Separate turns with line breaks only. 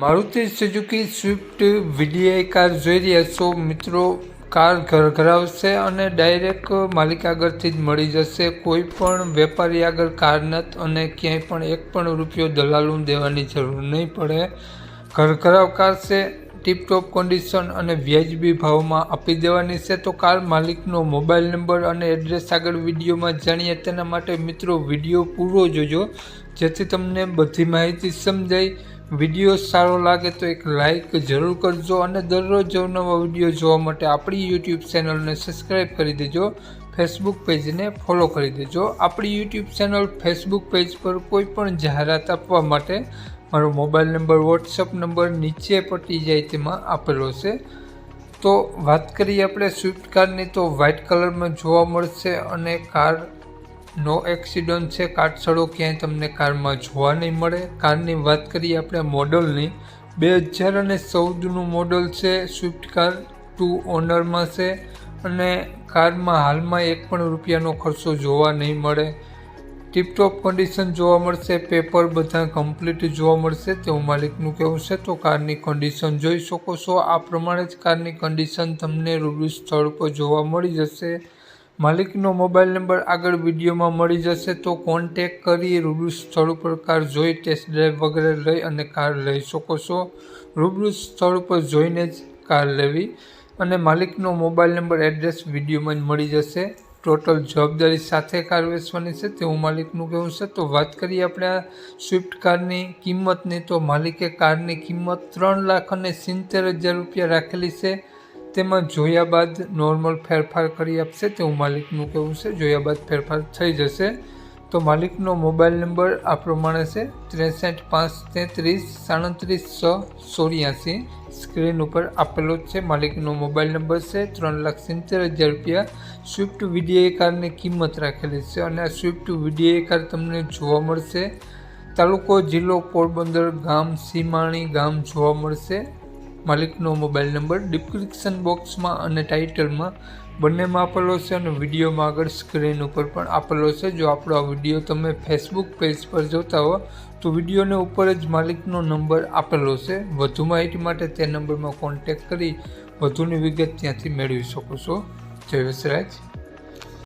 Maruti Suzuki Swift VDI car જોઈ રહ્યા છો. મિત્રો, કાર ઘર ઘરાવશે અને ડાયરેક્ટ માલિક આગળથી જ મળી જશે. કોઈ પણ વેપારી આગળ કાર નત અને ક્યાંય પણ એક પણ રૂપિયો દલાલું દેવાની જરૂર નહીં પડે. ઘર ઘરાવ કાર છે, ટીપટોપ કન્ડિશન અને વ્યાજબી ભાવમાં આપી દેવાની છે. તો કાર માલિકનો મોબાઈલ નંબર અને એડ્રેસ આગળ વિડીયોમાં જાણીએ તેના માટે મિત્રો વીડિયો પૂરો જોજો, જેથી તમને બધી માહિતી સમજાય. વીડિયો સારો લાગે તો એક લાઇક જરૂર કરજો અને દરરોજ નવા વીડિયો જોવા માટે આપણી યુટ્યુબ ચેનલને સબસ્ક્રાઈબ કરી દેજો ફેસબુક પેજને ફોલો કરી દેજો. આપણી યુટ્યુબ ચેનલ ફેસબુક પેજ પર કોઈ પણ જાહેરાત આપવા માટે મારો મોબાઈલ નંબર વોટ્સઅપ નંબર નીચે પટી જાય તેમાં આપેલો છે. તો વાત કરીએ આપણે સ્વિફ્ટ કારની તો વ્હાઇટ કલરમાં જોવા મળશે અને કાર નો એક્સિડન્ટ છે કાટસડો ક્યાંય તમને કારમાં જોવા નહીં મળે. કારની વાત કરીએ આપણે મોડલની. બે હજાર અને ચૌદનું મોડલ છે, સ્વિફ્ટ કાર ટુ ઓનરમાં છે અને કારમાં હાલમાં એક પણ રૂપિયાનો ખર્ચો જોવા નહીં મળે. ટીપટોપ કન્ડિશન જોવા મળશે પેપર બધા કમ્પ્લીટ જોવા મળશે, તેવું માલિકનું કહેવું છે. તો કારની કન્ડિશન જોઈ શકો છો. આ પ્રમાણે જ કારની કન્ડિશન તમને રૂબરૂ સ્થળ પર જોવા મળી જશે. માલિકનો મોબાઈલ નંબર આગળ વિડીયોમાં મળી જશે, તો કોન્ટેક કરી રૂબરૂ સ્થળ ઉપર કાર જોઈ ટેસ્ટ ડ્રાઈવ વગેરે લઈ અને કાર લઈ શકો છો. રૂબરૂ સ્થળ ઉપર જોઈને જ કાર લેવી અને માલિકનો મોબાઈલ નંબર એડ્રેસ વિડીયોમાં જ મળી જશે. ટોટલ જવાબદારી સાથે કાર વેચવાની છે તેવું માલિકનું કહેવું છે. તો વાત કરીએ આપણે આ સ્વિફ્ટ કારની કિંમતની, તો માલિકે કારની કિંમત ત્રણ લાખ અને સિત્તેર હજાર રૂપિયા રાખેલી છે. તેમાં જોયા બાદ નોર્મલ ફેરફાર કરી આપશે તેવું માલિકનું કહેવું છે. જોયા બાદ ફેરફાર થઈ જશે તો માલિકનો મોબાઈલ નંબર આ પ્રમાણે છે. ત્રેસઠ પાંચ તેત્રીસ સાડત્રીસ છ ચોર્યાસી. સ્ક્રીન ઉપર આપેલો છે. માલિકનો મોબાઈલ નંબર છે. ત્રણ લાખ સિત્તેર હજાર રૂપિયા. સ્વિફ્ટ વીડીઆઈ કારની કિંમત રાખેલી છે અને આ સ્વિફ્ટ વીડીઆઈ કાર તમને જોવા મળશે. તાલુકો, જિલ્લો, પોરબંદર, ગામ, સીમાણી ગામ જોવા મળશે. માલિકનો મોબાઈલ નંબર ડિસ્ક્રિપ્શન બોક્સમાં અને ટાઇટલમાં બંનેમાં આપેલો છે અને વિડીયોમાં આગળ સ્ક્રીન ઉપર પણ આપેલો છે. જો આપણો આ વીડિયો તમે ફેસબુક પેજ પર જોતા હો, તો વિડીયોને ઉપર જ માલિકનો નંબર આપેલો છે. વધુ માહિતી માટે તે નંબરમાં કોન્ટેક્ટ કરી વધુની વિગત ત્યાંથી મેળવી શકો છો. જય વસરાજ.